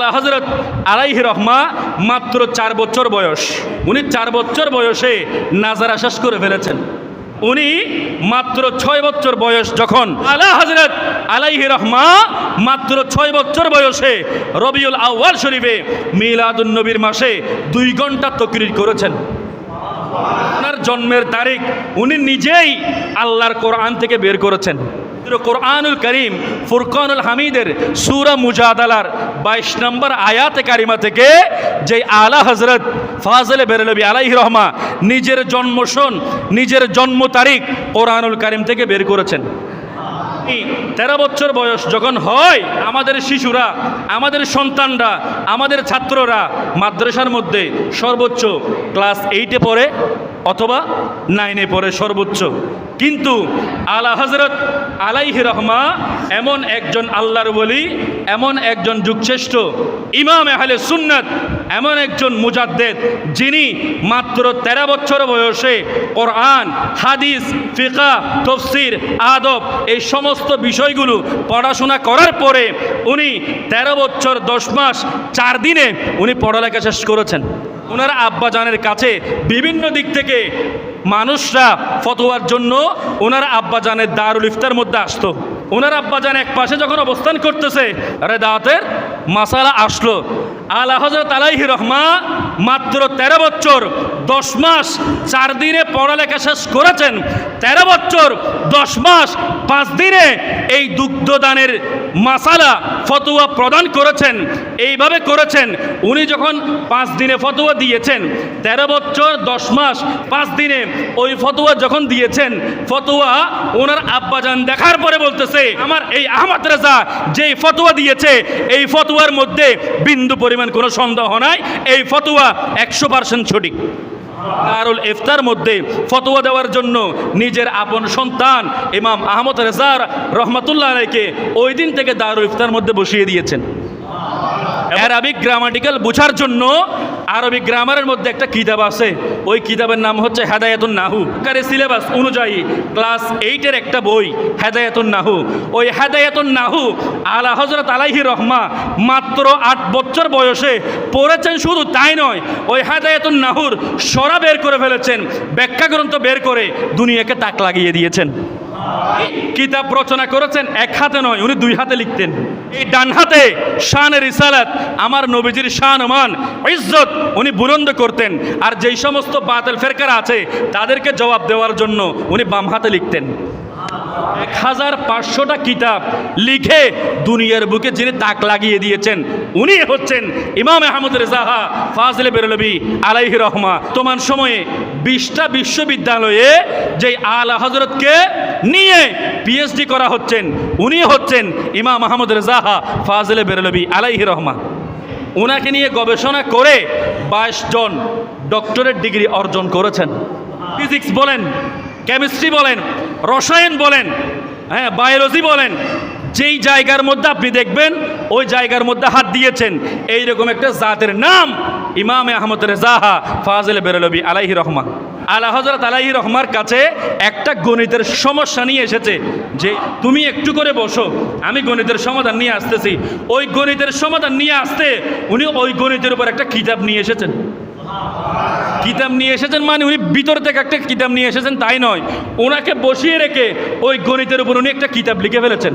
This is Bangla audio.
আলা হজরত আলাইহি রহমা মাত্র চার বছর বয়স। উনি চার বছর বয়সে নাজারা শেষ করে ফেলেছেন। উনি মাত্র ছয় বছর বয়স যখন আলা হজরত আলাইহি রহমা মাত্র ছয় বছর বয়সে রবিউল আউয়াল শরীফে মিলাদুন নবীর মাসে দুই ঘণ্টা তকরির করেছেন। ওনার জন্মের তারিখ উনি নিজেই আল্লাহর কোরআন থেকে বের করেছেন। কোরআনুল করিম, ফুরকানুল হামিদের সুরা মুজাদালার বাইশ নম্বর আয়াতে কারিমা থেকে যে আলা হজরত ফাজলে বেরলবি আলাইহি রহমা নিজের জন্মসন নিজের জন্ম তারিখ কোরআনুল করিম থেকে বের করেছেন। তেরো বছর বয়স যখন হয়, আমাদের শিশুরা, আমাদের সন্তানরা, আমাদের ছাত্ররা মাদ্রাসার মধ্যে সর্বোচ্চ ক্লাস এইটে পড়ে। অথবা নাইনে পড়ে সর্বোচ্চ। কিন্তু আলা হজরত আলাইহি রহমা এমন একজন আল্লাহর বলি এমন একজন যুগশ্রেষ্ঠ, ইমাম আহলে সুন্নাত, এমন একজন মুজাদ্দেদ, যিনি মাত্র তেরো বছর বয়সে কোরআন, হাদিস, ফিকা, তফসির, আদব, এই সমস্ত বিষয়গুলো পড়াশোনা করার পরে উনি তেরো বছর, দশ মাস, চার দিনে উনি পড়ালেখা শেষ করেছেন। ওনার আব্বাজানের কাছে বিভিন্ন দিক থেকে মানুষরা ফতোয়ার জন্য ওনার আব্বাজানের দারুল ইফতার মধ্যে আসতো। ওনার আব্বাজান এক পাশে যখন অবস্থান করতেছে, রেদাতের মাসালা আসলো। আলা আলাইহি রহমা মাত্র তেরো বছর, দশ মাস, চার দিনে পড়ালেখা শেষ করেছেন। তেরো বছর, দশ মাস, পাঁচ দিনে এই দুগ্ধদানের মাসালা, ফতোয়া প্রদান করেছেন, এইভাবে করেছেন। উনি যখন পাঁচ দিনে ফতোয়া দিয়েছেন, তেরো বছর, দশ মাস, পাঁচ দিনে ওই ফতোয়া যখন দিয়েছেন, ফতোয়া ওনার আব্বাজান দেখার পরে বলতেছে, আমার এই আহমদ রেজা যেই ফতোয়া দিয়েছে, এই ফতোয়ার মধ্যে বিন্দু পরিমাণ কোনো সন্দেহ নাই, এই ফতোয়া একশো পার্সেন্ট সঠিক। দারুল ইফতার মধ্যে ফতোয়া দেওয়ার জন্য নিজের আপন সন্তান ইমাম আহমদ রেজার রহমতুল্লাহ আলাইকে ওই দিন থেকে দারুল ইফতার মধ্যে বসিয়ে দিয়েছেন। অ্যারাবিক গ্রামাটিক্যাল বোঝার জন্য আরবিক গ্রামারের মধ্যে একটা কিতাব আছে। ওই কিতাবের নাম হচ্ছে হেদায়াতুন নাহু। কারে সিলেবাস অনুযায়ী ক্লাস এইটের একটা বই, হেদায়াতুন নাহু। ওই হেদায়াতুন নাহু আলা হজরত আলাইহি রহমা মাত্র আট বছর বয়সে পড়েছেন শুধু তাই নয়, ওই হেদায়াতুন নাহুর সরা বের করে ফেলেছেন, ব্যাখ্যা গ্রন্থ বের করে দুনিয়াকে তাক লাগিয়ে দিয়েছেন। কিতাব রচনা করেছেন এক হাতে নয়, উনি দুই হাতে লিখতেন। এই ডানহাতে শান রিসালাত, আমার নবীজির শান মান, ইজ্জত উনি বুলন্দ করতেন। আর যেই সমস্ত বাতেল ফেরকার আছে, তাদেরকে জবাব দেওয়ার জন্য উনি বাম হাতে লিখতেন। এক হাজার পাঁচশোটা কিতাব লিখে দুনিয়ার বুকে যিনি তাক লাগিয়ে দিয়েছেন, উনি হচ্ছেন ইমাম আহমদ রেজাহা ফাজলে বেরলবি আলাইহি রহমা। তোমার সময়ে বিশটা বিশ্ববিদ্যালয়ে যে আলা হজরতকে নিয়ে পিএইচডি করা হচ্ছেন, উনি হচ্ছেন ইমাম আহমদ রেজাহা ফাজলে বেরলবি আলাইহি রহমা। ওনাকে নিয়ে গবেষণা করে বাইশ জন ডক্টরেট ডিগ্রি অর্জন করেছেন। ফিজিক্স বলেন কেমিস্ট্রি বলেন রসায়ন বলেন হ্যাঁ বায়োলজি বলেন, যেই জায়গার মধ্যে আপনি দেখবেন, ওই জায়গার মধ্যে হাত দিয়েছেন, এইরকম একটা জাতের নাম ইমাম আহমদ রেজাহা ফাজল বেরলবি আলাইহি রহমান আলা হজরত আলাইহি রহমার কাছে একটা গণিতের সমস্যা নিয়ে এসেছে যে তুমি একটু করে বসো, আমি গণিতের সমাধান নিয়ে আসতেছি। ওই গণিতের সমাধান নিয়ে আসতে উনি ওই গণিতের উপর একটা কিতাব নিয়ে এসেছেন। কিতাব নিয়ে এসেছেন মানে উনি ভিতর থেকে একটা কিতাব নিয়ে এসেছেন, তাই নয়। ওনাকে বসিয়ে রেখে ওই গণিতের উপর উনি একটা কিতাব লিখে ফেলেছেন।